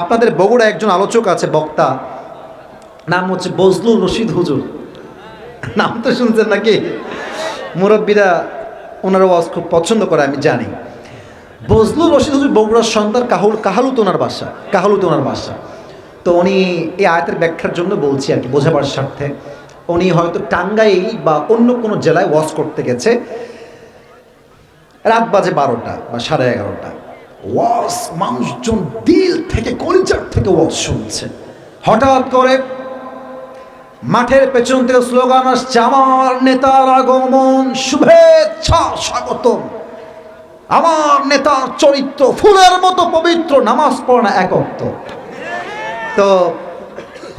আপনাদের বগুড়া একজন আলোচক আছে, বক্তা। নাম হচ্ছে বজলুর রশিদ হুজুর। নাম তো শুনছেন নাকি? মুরব্বীরা ওনার ওয়াজ খুব পছন্দ করে, আমি জানি। বজলুর রশিদ হুজুর বগুড়ার সন্তান কাহুল কাহালুত ওনার বাসা, কাহালুত ওনার বাসা। তো উনি এই আয়তের ব্যাখ্যার জন্য বলছি আর কি, বোঝাবার স্বার্থে। উনি হয়তো টাঙ্গাইল বা অন্য কোনো জেলায় ওয়াজ করতে গেছে। রাত বাজে বারোটা বা সাড়ে এগারোটা। ওয়াজ মানুষজন দিল থেকে, কলিজার থেকে ওয়াজ শুনছে। হঠাৎ করে মাঠের পেছন থেকে স্লোগান আসছে, আমার নেতার আগমন, শুভেচ্ছা স্বাগতম। আমার নেতার চরিত্র, ফুলের মতো পবিত্র, নামাজ পড়া একত্র তো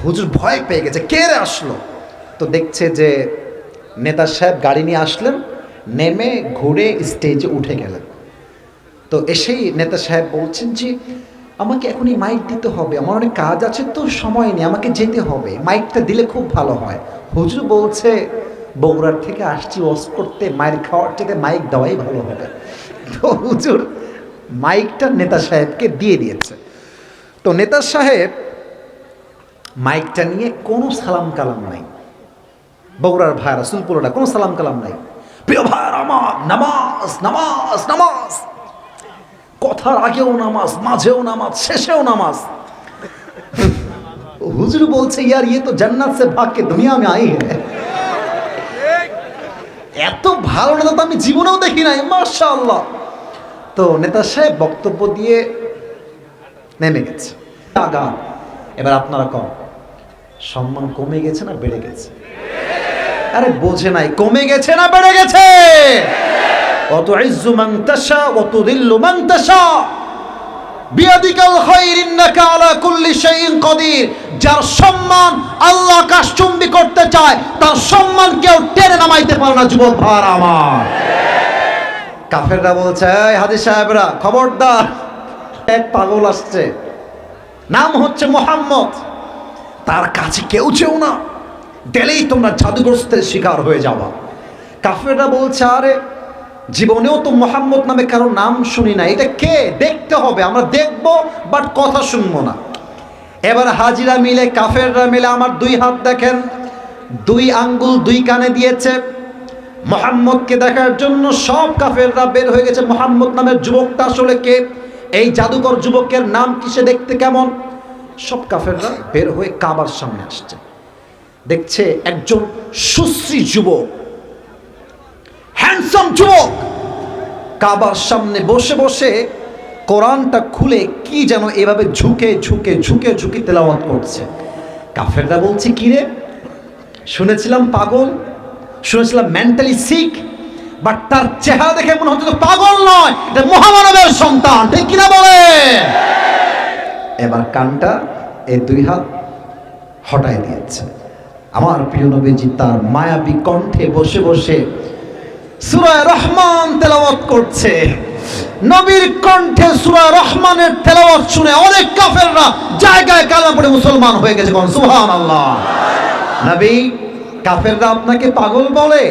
হুজুর ভয় পেয়ে গেছে, কে রে আসলো? তো দেখছে যে নেতা সাহেব গাড়ি নিয়ে আসলেন, নেমে ঘুরে স্টেজে উঠে গেলেন। তো এসেই নেতা সাহেব বলছেন যে, আমাকে এখনই মাইক দিতে হবে। আমার অনেক কাজ আছে, তো সময় নেই, আমাকে যেতে হবে। মাইকটা দিলে খুব ভালো হয়। হুজুর বলছে, বগুড়ার থেকে আসছি ওয়াজ করতে মাইক খাওয়ার থেকে মাইক দেওয়াই ভালো হবে। তো হুজুর মাইকটা নেতা সাহেবকে দিয়ে দিয়েছে। তো নেতা সাহেব মাইকটা নিয়ে কোনো সালাম কালাম নাই। বগুড়ার ভাইরা সুলপুরটা কোনো সালাম কালাম নাই। প্রিয় ভাইয়ার আমার, নামাজ নামাজ নামাজ। কথার আগেও নামাজ, মাঝেও নামাজ, শেষেও নামাজ। হুজুর বলছে, ইয়ার ইয়ে তো জান্নাত সে ভাগ কে দুনিয়া আমি আই এত ভালো নেতা তো আমি জীবনেও দেখি নাই, মাশাআল্লাহ। তো নেতা সাহেব বক্তব্য দিয়ে নেমে গেছে। আগা, এবার আপনারা কম সম্মান কমে গেছে না বেড়ে গেছে? আরে বোঝে নাই, কমে গেছে না বেড়ে গেছে? অত ইজ্জু তাশা অত দিল্লু তাশা। বিয়াদিকাল খায়র আলা কুল্লি শাইইন কদির। যার সম্মান আল্লাহ আকাশচুম্বী করতে চায়, তার সম্মান কেউ টেনে নামাইতে পারে না, যুবক ভাই আমার। কাফেররা বলছে, এই হাজি সাহেবরা, খবরদার, এক পাগল আসছে। নাম হচ্ছে মোহাম্মদ। তার কাছে কেউ চেও না। গেলেই তোমরা জাদুগ্রস্তের শিকার হয়ে যাবা। কাফেররা বলছে, আরে জীবনেও তো মোহাম্মদ নামে কারও নাম শুনি না এটা কে? দেখতে হবে, আমরা দেখব বাট কথা শুনব না। এবার হাজিরা মিলে, কাফেররা মিলে আমার দুই হাত দেখেন, দুই আঙ্গুল দুই কানে দিয়েছে। মোহাম্মদকে দেখার জন্য সব কাফেররা বের হয়ে গেছে। মোহাম্মদ নামের যুবকটা আসলে কে? এই জাদুকর যুবকের নাম কিসে দেখতে কেমন? সব কাফেররা বের হয়ে কাবার সামনে আসছে। দেখছে একজন সুশ্রী যুবক। হ্যান্ডসাম যুবক। কাবার সামনে বসে বসে কোরআনটা খুলে কি যেন এভাবে ঝুঁকে ঝুঁকে ঝুঁকে ঝুঁকে তেলাওয়াত করছে। কাফেররা বলছে, কি রে? শুনেছিলাম পাগল, শুনেছিলাম মেন্টালি সিক বাট তার চেহারা দেখে মনে হচ্ছে পাগল নয়, এটা মহামানবের সন্তান, ঠিক কিনা বলে? এবার কানটা এই দুই হাত হটাই দিয়েছে। আমার প্রিয় নবীজি তার মায়াবী কণ্ঠে বসে বসে সুরায় রহমান তেলাওয়াত করছে। নবীর কণ্ঠে সুরায় রহমানের তেলাওয়াত শুনে অনেক কাফেররা জায়গায় কালা পড়ে মুসলমান হয়ে গেছে কোন সুবহান আল্লাহ নবী, কাফেররা আপনাকে পাগল বলে।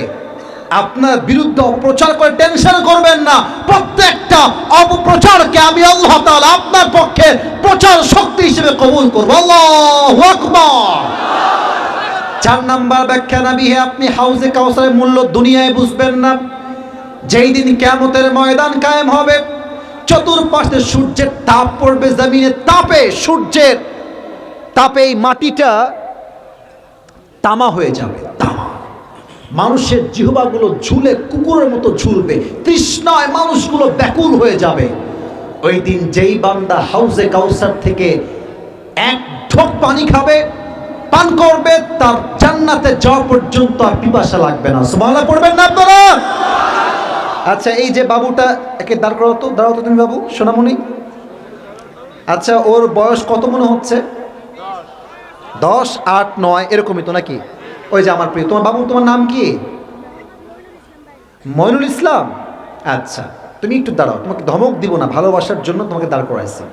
আপনার বিরুদ্ধে অপপ্রচার করে টেনশন করবেন না। প্রত্যেকটা অপপ্রচারকে আমি আল্লাহ তাআলা আপনার পক্ষে প্রচার শক্তি হিসেবে কবুল করব। আল্লাহু আকবার। চার নাম্বার ব্যাখ্যা নাবি হে আপনি হাউজে কাউসারের মূল্য দুনিয়ায় বুঝবেন না। যেই দিন কেয়ামতের ময়দান কায়েম হবে, চতুর্পাশে সূর্যের তাপ পড়বে, জমিনে তাপে সূর্যের তাপে এই মাটিটা তামা হয়ে যাবে, তামা। মানুষের জিহবাগুলো ঝুলে, কুকুরের মতো ঝুলবে, তৃষ্ণায় মানুষগুলো ব্যাকুল হয়ে যাবে। ওই দিন যেই বান্দা হাউজে কাউসার থেকে এক ঢোক পানি খাবে পান করবে, তার জান্নাতে যাওয়া পর্যন্ত আর পিপাসা লাগবে না। সুবহানাল্লাহ, পড়বেন না আপনারা? আচ্ছা এই যে বাবুটা একে দাঁড় করাও তো, দাঁড়াও তো তুমি বাবু, সোনামণি। আচ্ছা ওর বয়স কত মনে হচ্ছে? দশ, আট, নয়, এরকমই তো নাকি? ওই যে আমার প্রিয়, তোমার বাবু, তোমার নাম কি? ময়নুল ইসলাম। আচ্ছা তুমি একটু দাঁড়াও, তোমাকে ধমক দিব না, ভালোবাসার জন্য তোমাকে দাঁড় করাইছি।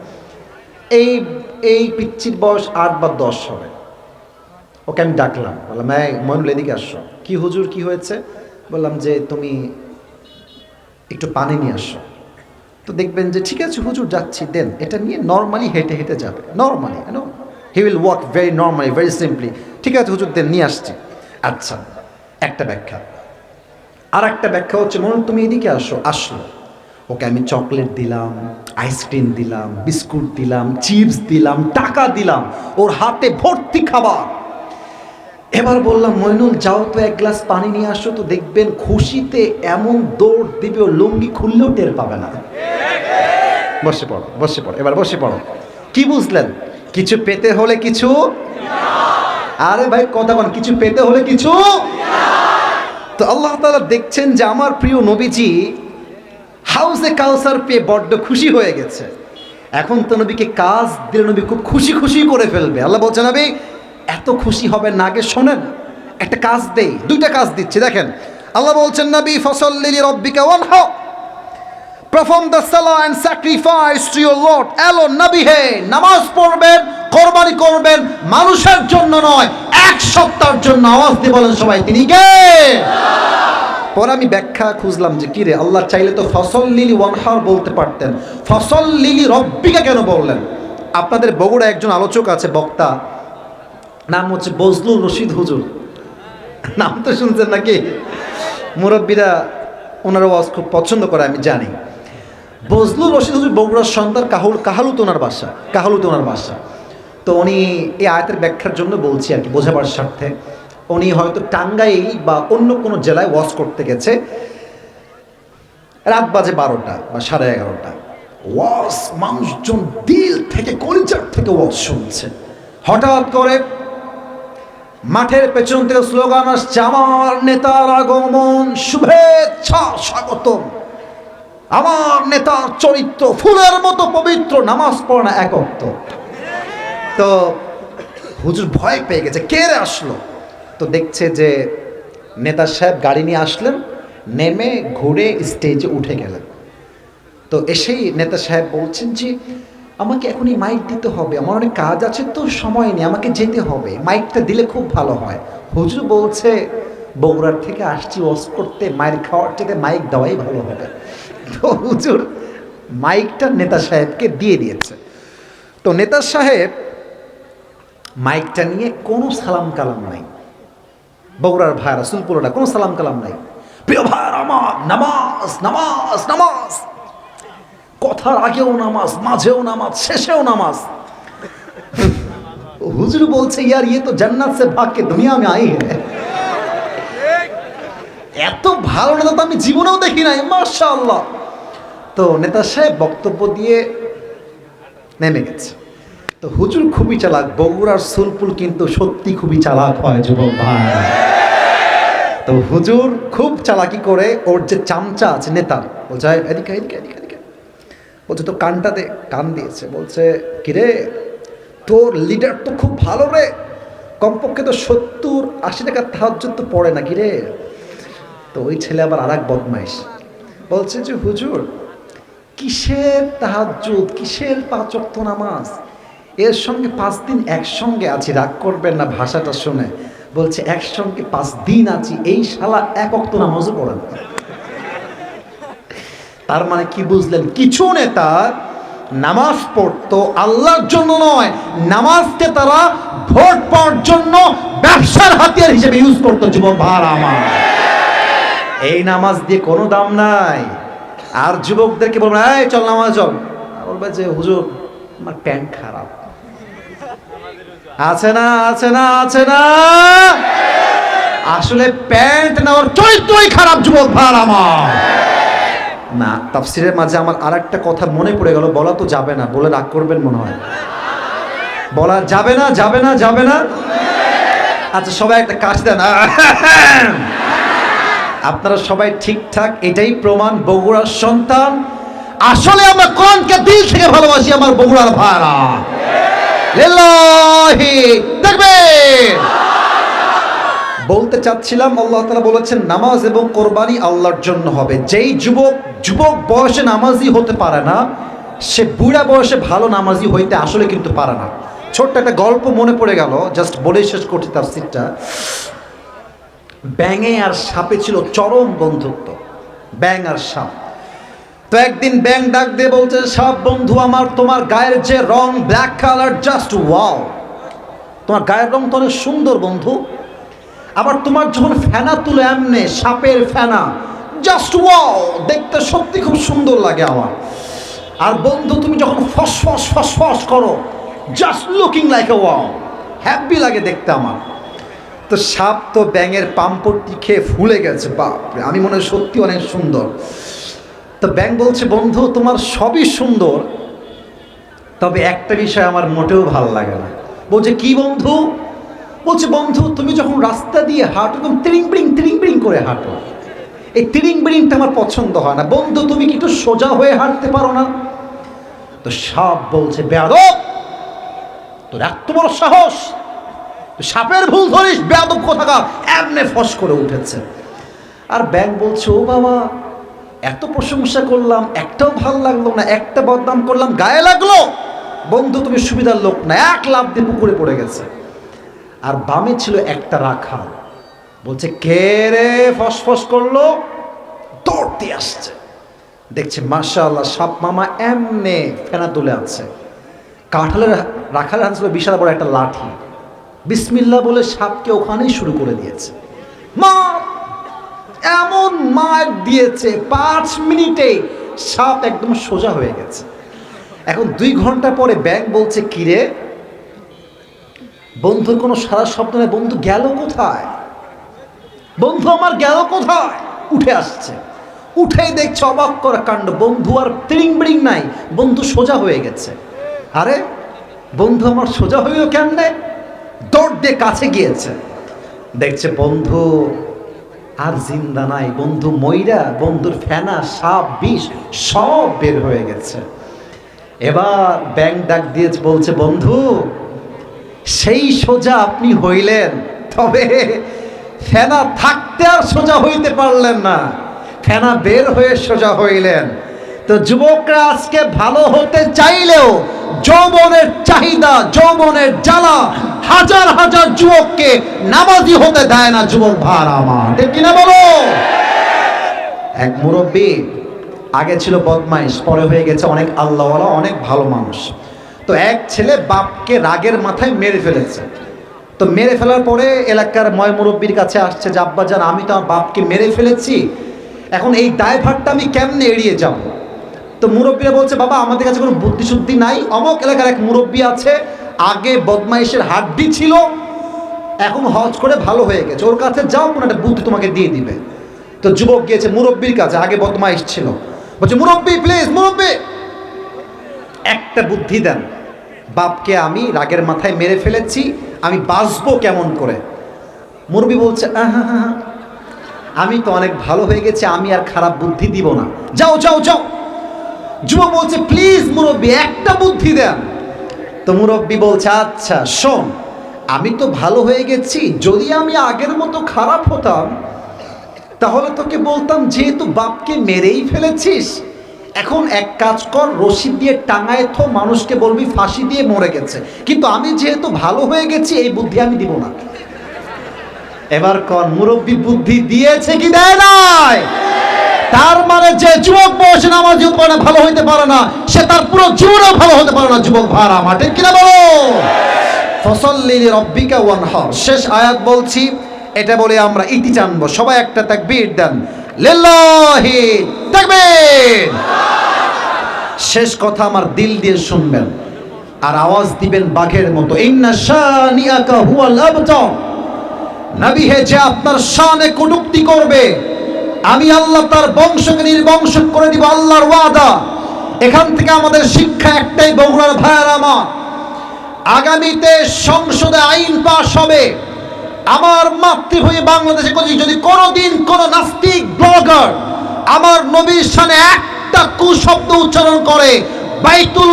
এই এই পিচ্ছির বয়স আট বা দশ হবে। ওকে আমি ডাকলাম, বললাম হ্যাঁ ময়নুল, এদিকে আসো। কি হুজুর, কি হয়েছে? বললাম যে, তুমি একটু পানি নিয়ে আসো। তো দেখবেন যে, ঠিক আছে হুজুর, যাচ্ছি, দেন। এটা নিয়ে নর্মালি হেঁটে হেঁটে যাবে normally no he will walk very normally very simply ঠিক আছে হুজুর, দেন, নিয়ে আসছি। আচ্ছা একটা ব্যাখ্যা। আর একটা ব্যাখ্যা হচ্ছে মনে তুমি এদিকে আসো। আসলো। ওকে আমি চকলেট দিলাম, আইসক্রিম দিলাম, বিস্কুট দিলাম, চিপস দিলাম, টাকা দিলাম। ওর হাতে ভর্তি খাবার। এবার বললাম, মইনুল, যাও তো এক গ্লাস পানি নিয়ে আসো তো দেখবেন খুশিতে এমন দৌড় দিবে, লুঙ্গি খুললেও টের পাবে না। বসে পড়ো বসে পড়ো, এবার বসে পড়ো। কি বুঝলেন? কিছু পেতে হলে কিছু? আরে ভাই, কথা বল, কিছু পেতে হলে কিছু? তো আল্লাহ তাআলা দেখছেন যে আমার প্রিয় নবীজি হাউসে কাউসার পেয়ে বড্ড খুশি হয়ে গেছে। এখন তো নবীকে কাজ দিলে নবী খুব খুশি খুশি করে ফেলবে। আল্লাহ বলছে নবী খুশি হবে না, আগে শোনেন, একটা কাজ দেই, দুইটা কাজ দিচ্ছি, দেখেন। আল্লাহ বলছেন, নবী, ফসল লিলি রব্বিকা one how perform the salah and sacrifice to your Lord নবী, হে, নামাজ পড়বেন, কোরবানি করবেন, মানুষের জন্য নয়, এক সপ্তাহের জন্য আওয়াজ দিয়ে বলেন সবাই, তিনি কে? পরে আমি ব্যাখ্যা খুঁজলাম যে কিরে আল্লাহ চাইলে তো ফসল লিলি ওয়ানহার বলতে পারতেন। ফসল লিলি রব্বিকা কেন বললেন? আপনাদের বগুড়া একজন আলোচক আছে, বক্তা। নাম হচ্ছে বজলুর রশিদ হুজুর। নাম তো শুনছেন নাকি? মুরব্বীরা ওনার ওয়াজ খুব পছন্দ করে, আমি জানি। বজলুর রশিদ হুজুর বগুড়ার সন্তান কাহুল কাহালুত ওনার বাসা, কাহালুত ওনার বাসা। তো উনি এই আয়তের ব্যাখ্যার জন্য বলছি আর কি, বোঝাবার স্বার্থে। উনি হয়তো টাঙ্গাইল বা অন্য কোনো জেলায় ওয়াজ করতে গেছে। রাত বাজে বারোটা বা সাড়ে এগারোটা। ওয়াজ মানুষজন দিল থেকে কলিচার থেকে ওয়াজ শুনছে। হঠাৎ করে মাঠের পেছন থেকে স্লোগান আসছে, আমার নেতার আগমন, শুভেচ্ছা স্বাগতম। আমার নেতার চরিত্র, ফুলের মতো পবিত্র, নামাজ পড়ে একত্র তো হুজুর ভয় পেয়ে গেছে, কে রে আসলো? তো দেখছে যে নেতা সাহেব গাড়ি নিয়ে আসলেন, নেমে ঘুরে স্টেজে উঠে গেলেন। তো এসেই নেতা সাহেব বলছেন যে আমাকে এখনই মাইক দিতে হবে। আমার অনেক কাজ আছে তো সময় নেই, আমাকে যেতে হবে। মাইকটা দিলে খুব ভালো হয়। হুজুর বলছে, বগুড়ার থেকে আসছি ওয়াজ করতে মাইক খাওয়ার থেকে মাইক দেওয়াই ভালো হবে। তো হুজুর মাইকটা নেতা সাহেবকে দিয়ে দিয়েছে। তো নেতা সাহেব মাইকটা নিয়ে কোনো সালাম কালাম নাই। বগুড়ার ভাইরা সুলপুরটা কোনো সালাম কালাম নাই। প্রিয় আমার, নামাজ নামাজ নামাজ। কথার আগেও নামাজ মাঝেও নামাজ শেষেও নামাজ। হুজুর বলছে ইয়ার ইয়ে তো জান্নাত সে ভাগ কে দুনিয়া মে আই এত ভালো নেতা তো আমি জীবনেও দেখি নাই মাশাআল্লাহ। তো নেতা সাহেব বক্তব্য দিয়ে নেমে গেছে। তো হুজুর খুবই চালাক বগুড়ার সুলপুল কিন্তু সত্যি খুবই চালাক হয় যুবক ভাই। তো হুজুর খুব চালাকি করে ওর যে চামচা আছে নেতা ও "এই, এদিকে এদিকে এদিকে এদিকে। বলছে তো কানটা দে, কান দিয়েছে। বলছে, কিরে? তোর লিডার তো খুব ভালো রে। কমপক্ষে তো সত্তর আশি টাকার তাহাজ্জুদ তো পড়ে না, কিরে? তো ওই ছেলে আবার আর এক বদমাইশ। বলছে যে, হুজুর, কিসের তাহাজ্জুদ? কিসের পাঁচ ওয়াক্ত নামাজ? এর সঙ্গে পাঁচ দিন একসঙ্গে আছি, রাগ করবেন না ভাষাটা শুনে। বলছে, একসঙ্গে পাঁচ দিন আছি, এই শালা এক অক্ত নামাজও পড়ে না। তার মানে কি বুঝলেন? কিছু নেতা নামাজ পড়তো আল্লাহর জন্য নয়, নামাজকে তারা ভোট পাওয়ার জন্য ব্যবসার হাতিয়ার হিসেবে ইউজ করতো যুবক ভার আমার। এই নামাজ দিয়ে কোনো দাম নাই। আর যুবকদেরকে বলবেন এই, চল নামাজ চল। বলবে যে, হুজুর, আমার প্যান্ট খারাপ। আছে না আছে না আছে না? আসলে প্যান্ট নেওয়ার চরিত্রই খারাপ যুবক ভার আমার। না, তাফসিরের মাঝে আমার আর একটা কথা মনে পড়ে গেল, বলা তো যাবে না, বলে রাগ করবেন মনে হয়। বলা যাবে না যাবে না যাবে না। আচ্ছা সবাই একটা কাজ দেন। আপনারা সবাই ঠিকঠাক, এটাই প্রমাণ, বগুড়ার সন্তান। আসলে আমরা কোরআনকে দিল থেকে ভালোবাসি, আমার বগুড়ার ভাড়া তাকবীর বলতে চাচ্ছিলাম, আল্লাহ তালা বলেছেন, নামাজ এবং কোরবানি আল্লাহর জন্য হবে। যেই যুবক যুবক বয়সে নামাজি হতে পারে না, সে বুড়া বয়সে ভালো নামাজি হইতে আসলে কিন্তু পারে না। ছোট্ট একটা গল্প মনে পড়ে গেল, জাস্ট বলেই শেষ করছি তার সিটটা ব্যাঙে আর সাপে ছিল চরম বন্ধুত্ব ব্যাং আর সাপ। তো একদিন ব্যাং ডাক দিয়ে বলছে সব বন্ধু আমার, তোমার গায়ের যে রং ব্ল্যাক কালার জাস্ট ওয়াও তোমার গায়ের রং তো অনেক সুন্দর বন্ধু। আবার তোমার যখন ফেনা তুলে এমনে সাপের ফেনা জাস্ট ওয়াও দেখতে সত্যি খুব সুন্দর লাগে আমার। আর বন্ধু, তুমি যখন ফস ফস ফস ফস করো just looking like a wow happy লাগে দেখতে আমার। তো সাপ তো ব্যাঙের পাম্পটি খেয়ে ফুলে গেছে, বাপরে, আমি মনে হয় সত্যি অনেক সুন্দর। তো ব্যাং বলছে, বন্ধু, তোমার সবই সুন্দর, তবে একটা বিষয় আমার মোটেও ভালো লাগে না। বলছে, কি বন্ধু? বলছে, বন্ধু, তুমি যখন রাস্তা দিয়ে হাঁটো, তখন তিরিং বিড়িং তিরিং বিড়িং করে হাঁটো। এই তিরিং বিড়িংটা আমার পছন্দ হয় না। বন্ধু, তুমি কি একটু সোজা হয়ে হাঁটতে পারো না? তো সাপ বলছে, বেয়াদব, তোর এত বড় সাহস। সাপের ভুল ধরিস, বেয়াদব কোথাকার? এমনে ফস করে উঠেছে। আর ব্যাং বলছে, ও বাবা, এত প্রশংসা করলাম, একটাও ভালো লাগল না, একটা বদনাম করলাম, গায়ে লাগল? বন্ধু, তুমি সুবিধার লোক না, এক লাভ দিয়ে পুকুরে পড়ে গেছে। আর বামে ছিল একটা রাখাল। বলছে, কে রে ফসফস করল? দৌড়তে আসছে। দেখছে মাশা আল্লাহ সাপ মামা এমনে ফেনা তুলে আছে কাঁঠালের রাখালের হাতে ছিল বিশাল বড় একটা লাঠি। বিসমিল্লা বলে সাপকে ওখানেই শুরু করে দিয়েছে। মা, এমন মার দিয়েছে, পাঁচ মিনিটে সাপ একদম সোজা হয়ে গেছে। এখন দুই ঘণ্টা পরে ব্যাংক বলছে কিরে বন্ধুর কোনো সারা শব্দ নেই। বন্ধু গেল কোথায়? বন্ধু আমার গেল কোথায়? উঠে আসছে। উঠেই দেখছে অবাক করা কাণ্ড। বন্ধু আর তিরিং বিড়িং নাই। বন্ধু সোজা হয়ে গেছে। আরে, বন্ধু আমার সোজা হইল কেমনে? দৌড় দিয়ে কাছে গিয়েছে। দেখছে বন্ধু আর জিন্দা নাই। বন্ধু ময়রা বন্ধুর ফেনা, সাপ, বিষ সব বের হয়ে গেছে। এবার ব্যাংক ডাক দিয়ে বলছে, বন্ধু সেই সোজা আপনি হইলেন। তবে ফেনা থাকতে আর সোজা হইতে পারলেন না। ফেনা বের হয়ে সোজা হইলেন। তো যুবকরা আজকে ভালো হতে চাইলেও যৌবনের চাহিদা, যৌবনের জ্বালা হাজার হাজার যুবককে নামাজি হতে দেয় না যুবক ভার আমার। কিনা বলো? এক মুরব্বী, আগে ছিল বদমাইশ, পরে হয়ে গেছে অনেক আল্লাহওয়ালা, অনেক ভালো মানুষ। তো এক ছেলে বাপকে রাগের মাথায় মেরে ফেলেছে। তো মেরে ফেলার পরে এলাকার ময় মুরব্বীর কাছে আসছে যে আব্বাজান আমি তো আমার বাপকে মেরে ফেলেছি। এখন এই দায়ভারটা আমি কেমনে এড়িয়ে যাব? তো মুরব্বীরা বলছে, বাবা, আমাদের কাছে কোনো বুদ্ধিশুদ্ধি নাই। অমক এলাকার এক মুরব্বী আছে, আগে বদমাইশের হাড্ডি ছিল, এখন হজ করে ভালো হয়ে গেছে। ওর কাছে যাও, কোনো একটা বুদ্ধি তোমাকে দিয়ে দিবে। তো যুবক গিয়েছে মুরব্বীর কাছে, আগে বদমাইশ ছিল। বলছে, মুরব্বী প্লিজ মুরব্বী, একটা বুদ্ধি দেন। বাপকে আমি রাগের মাথায় মেরে ফেলেছি, আমি বাঁচবো কেমন করে? মুরব্বী বলছে আমি তো অনেক ভালো হয়ে গেছে, আমি আর খারাপ বুদ্ধি দিব না। যাও যাও যাও। যুবক বলছে প্লিজ মুরব্বী, একটা বুদ্ধি দেন। তো মুরব্বী বলছে আচ্ছা শোন, আমি তো ভালো হয়ে গেছি, যদি আমি আগের মতো খারাপ হতাম, তাহলে তোকে বলতাম, যেহেতু বাপকে মেরেই ফেলেছিস এখন এক কাজ কর, রশি দিয়ে টাঙায় থো, মানুষকে বলবি ফাঁসি দিয়ে মরে গেছে। কিন্তু আমি যেহেতু ভালো হয়ে গেছি, এই বুদ্ধি আমি দিব না। এবার কর, মুরব্বী বুদ্ধি দিয়েছে কি দেয় নাই? তার মানে যে যুবক বয়সে নামাজ জীবনে ভালো হইতে পারে না, সে তার পুরো জীবনেও ভালো হতে পারে না, যুবক ভাড়া মাঠে কিনা বলো? ফসল্লিল রব্বিকা ওয়ানহার। শেষ আয়াত বলছি, এটা বলে আমরা ইতি জানব। সবাই একটা তাকবীর দেন। লিল্লাহি শেষ কথা আমার দিল দিয়ে শুনবেন আর আওয়াজ দিবেন বাঘের মতো। আপনার শানে কটুক্তি করবে, আমি আল্লাহ তার বংশকে নির্বংশ করে দিব, আল্লাহর ওয়াদা। এখান থেকে আমাদের শিক্ষা একটাই, বগুড়ার ভাইয়ার আমার, আগামীতে সংসদে আইন পাশ হবে। আমার মাতৃভূমি বাংলাদেশে যদি যদি কোনোদিন কোনো নাস্তিক ব্লগার আমার নবীর সামনে একটা কুশব্দ উচ্চারণ করে, বাইতুল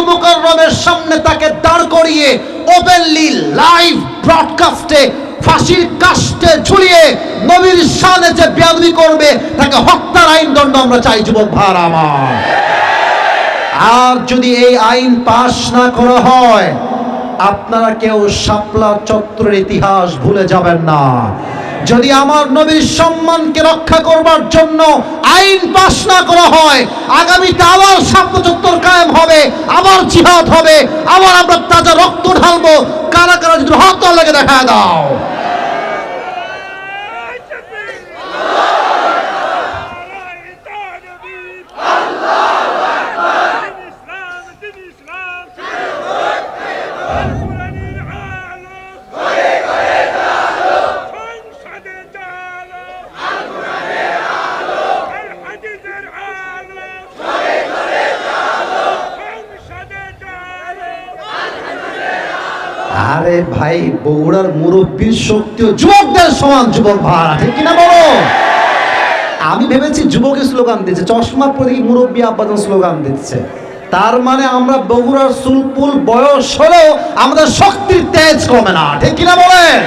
সামনে তাকে দাঁড় করিয়ে ওপেনলি লাইভ ব্রডকাস্টে ফাঁসির কাস্টে ঝুলিয়ে নবীর সামনে যে বেয়াদবি করবে, তাকে হত্যার আইন দণ্ড আমরা চাই, যুবক ভার আমার। আর যদি এই আইন পাশ না করা হয় আপনারা কেউ শাপলা চত্বরের ইতিহাস ভুলে যাবেন না। যদি আমার নবীর সম্মানকে রক্ষা করবার জন্য আইন পাশ না করা হয়, আগামীতে আবার সাপ্ত চত্বর কায়েম হবে, আবার জিহাদ হবে, আবার আমরা তাজা রক্ত ঢালবো। কারা কারা যদি হাত লাগে দেখা দাও। বগুড়ার মুরব্বীর শক্তিও যুবকদের সমান যুবক ভাড়া, ঠিক কিনা বলো? আমি ভেবেছি যুবকের স্লোগান দিচ্ছে, চশমা পরে কি মুরব্বী আব্বাদন স্লোগান দিচ্ছে? তার মানে আমরা বগুড়ার সুলপুল বয়স হলেও আমাদের শক্তির তেজ কমে না, ঠিক কিনা বলেন?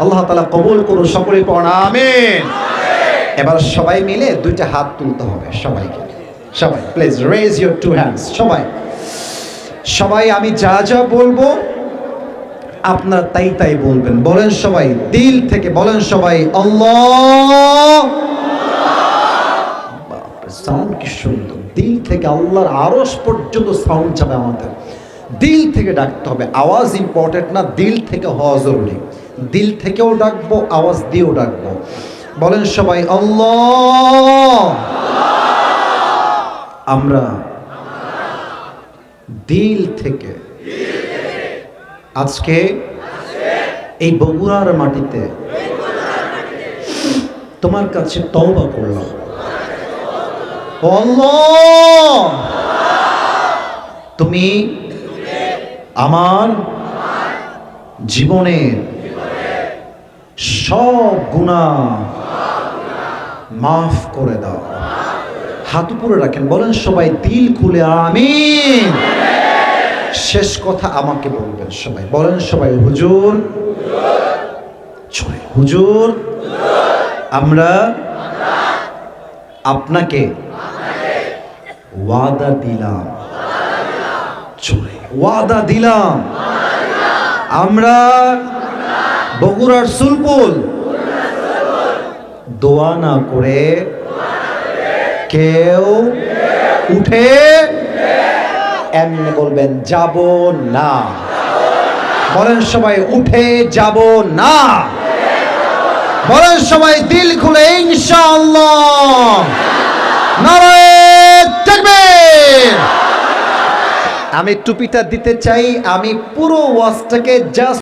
আল্লাহ তালা কবুল করুন সকলে পড় আমিন। এবার সবাই মিলে দুইটা হাত তুলতে হবে, সবাইকে। সবাই please raise your two hands সবাই। সবাই, আমি যা যা বলব, আপনার তাই তাই বলবেন। বলেন সবাই, দিল থেকে বলেন সবাই, আল্লাহ। সাউন্ড কি সুন্দর। দিল থেকে আল্লাহর আরস পর্যন্ত সাউন্ড যাবে আমাদের। দিল থেকে ডাকতে হবে। আওয়াজ ইম্পর্টেন্ট না, দিল থেকে হওয়া জরুরি। দিল থেকেও ডাকবো, আওয়াজ দিয়েও ডাকবো। বলেন সবাই, আল্লাহ। আমরা দিল থেকে আজকে এই বগুড়ার মাটিতে তোমার কাছে তওবা করলাম। তুমি আমার জীবনের সব গুণা মাফ করে দাও। হাত উপরে রাখেন, বলেন, সবাই দিল খুলে, আমিন। শেষ কথা আমাকে বলবেন সবাই, বলেন সবাই, হুজুর হুজুর, আমরা আপনাকে ওয়াদা দিলাম। ওয়াদা দিলাম। আমরা বগুড়ার সুলপুল, দোয়া না করে কেউ উঠে এমনি বলবেন, যাব না। বলেন সবাই, উঠে যাব না। বলেন সবাই, দিল খুলে ইনশাআল্লাহ। আমি টুপিটা দিতে চাই, আমি পুরো ওয়াজটাকে জাস্ট